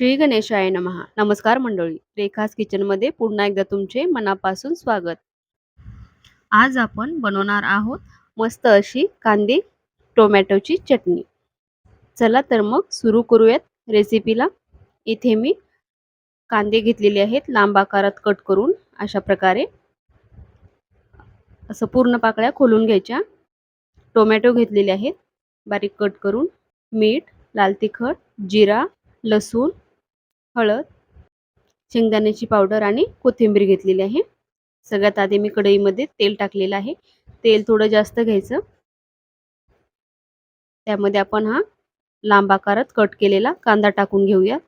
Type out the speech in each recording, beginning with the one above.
श्री गणेशाय नमहा नमस्कार मंडळी. रेखास किचनमध्ये पुन्हा एकदा तुमचे मनापासून स्वागत. आज आपण बनवणार आहोत मस्त अशी कांदे टोमॅटोची चटणी. चला तर मग सुरू करूयात रेसिपीला. इथे मी कांदे घेतलेले आहेत लांब आकारात कट करून अशा प्रकारे. असं पूर्ण पाकळ्या खोलून घ्यायच्या. टोमॅटो घेतलेले आहेत बारीक कट करून. मीठ लाल तिखट जिरा लसूण हळद शेंगदाण्याची पावडर आणि कोथिंबीर घेतलेली आहे. सगळ्यात आधी मी कढईमध्ये तेल टाकलेलं आहे. तेल थोडं जास्त घ्यायचं. त्यामध्ये आपण हा लांब आकारात कट केलेला कांदा टाकून घेऊया.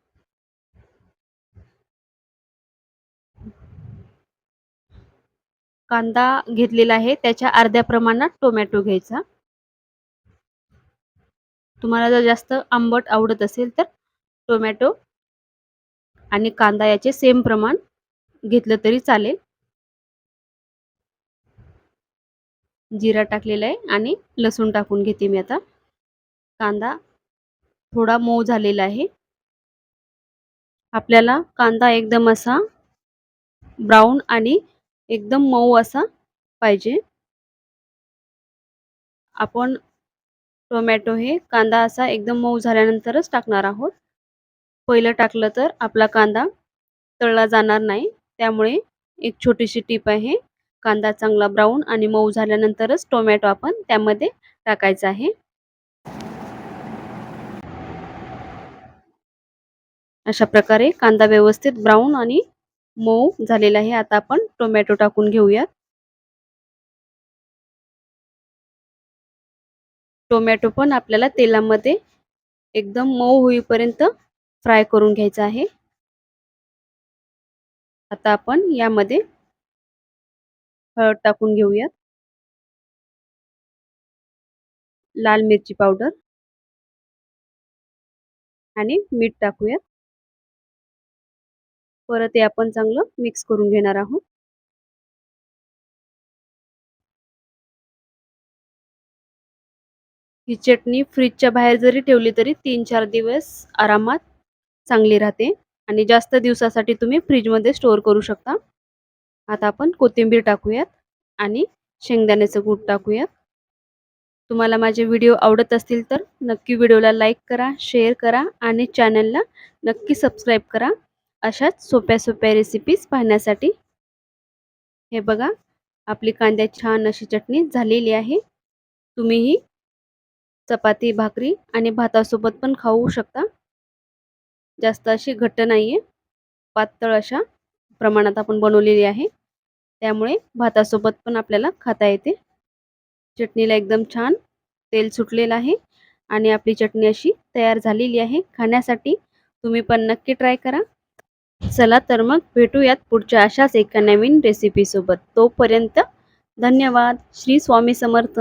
कांदा घेतलेला आहे. त्याच्या अर्ध्या प्रमाणात टोमॅटो घ्यायचा. तुम्हाला जर जास्त आंबट आवडत असेल तर टोमॅटो आणि कांदा याचे सेम प्रमाण घेतलं तरी चालेल. जिरा टाकलेला आहे आणि लसूण टाकून घेते मी आता. कांदा थोडा मऊ झालेला आहे. आपल्याला कांदा एकदम असा ब्राऊन आणि एकदम मऊ असा पाहिजे. आपण टोमॅटो हे कांदा असा एकदम मऊ झाल्यानंतरच टाकणार आहोत. पहिलं टाकलं तर आपला कांदा तळला जाणार नाही. त्यामुळे एक छोटीशी टीप आहे. कांदा चांगला ब्राऊन आणि मऊ झाल्यानंतरच टोमॅटो आपण त्यामध्ये टाकायचा आहे. अशा प्रकारे कांदा व्यवस्थित ब्राऊन आणि मऊ झालेला आहे. आता आपण टोमॅटो टाकून घेऊयात. टोमॅटो पण आपल्याला तेलामध्ये एकदम मऊ होईपर्यंत फ्राय करून घ्यायचा आहे. आता आपण यामध्ये हळद टाकून घेऊयात. लाल मिरची पावडर आणि मीठ टाकूयात. परत हे आपण चांगलं मिक्स करून घेणार आहोत. ही चटणी फ्रीजच्या बाहेर जरी ठेवली तरी तीन चार दिवस आरामात चांगली राहते. आणि जास्त दिवसासाठी तुम्ही फ्रीजमध्ये स्टोअर करू शकता. आता आपण कोथिंबीर टाकूयात आणि शेंगदाण्याचं कूट टाकूयात. तुम्हाला माझे व्हिडिओ आवडत असतील तर नक्की व्हिडिओला लाईक करा शेअर करा आणि चॅनलला नक्की सबस्क्राईब करा. अशाच सोप्या सोप्या रेसिपीज पाहण्यासाठी. हे बघा आपली कांद्या छान अशी चटणी झालेली आहे. तुम्हीही चपाती भाकरी आणि भातासोबत पण खाऊ शकता. जास्त अशी घट्ट नाही आहे पातळ अशा प्रमाणात आपण बनवलेली आहे. त्यामुळे भातासोबत पण आपल्याला खाता येते. चटणीला एकदम छान तेल सुटलेलं आहे आणि आपली चटणी अशी तयार झालेली आहे. खाण्यासाठी तुम्ही पण नक्की ट्राय करा. चला तर मग भेटूयात पुढच्या अशाच एका नवीन रेसिपीसोबत तोपर्यंत धन्यवाद. श्री स्वामी समर्थ.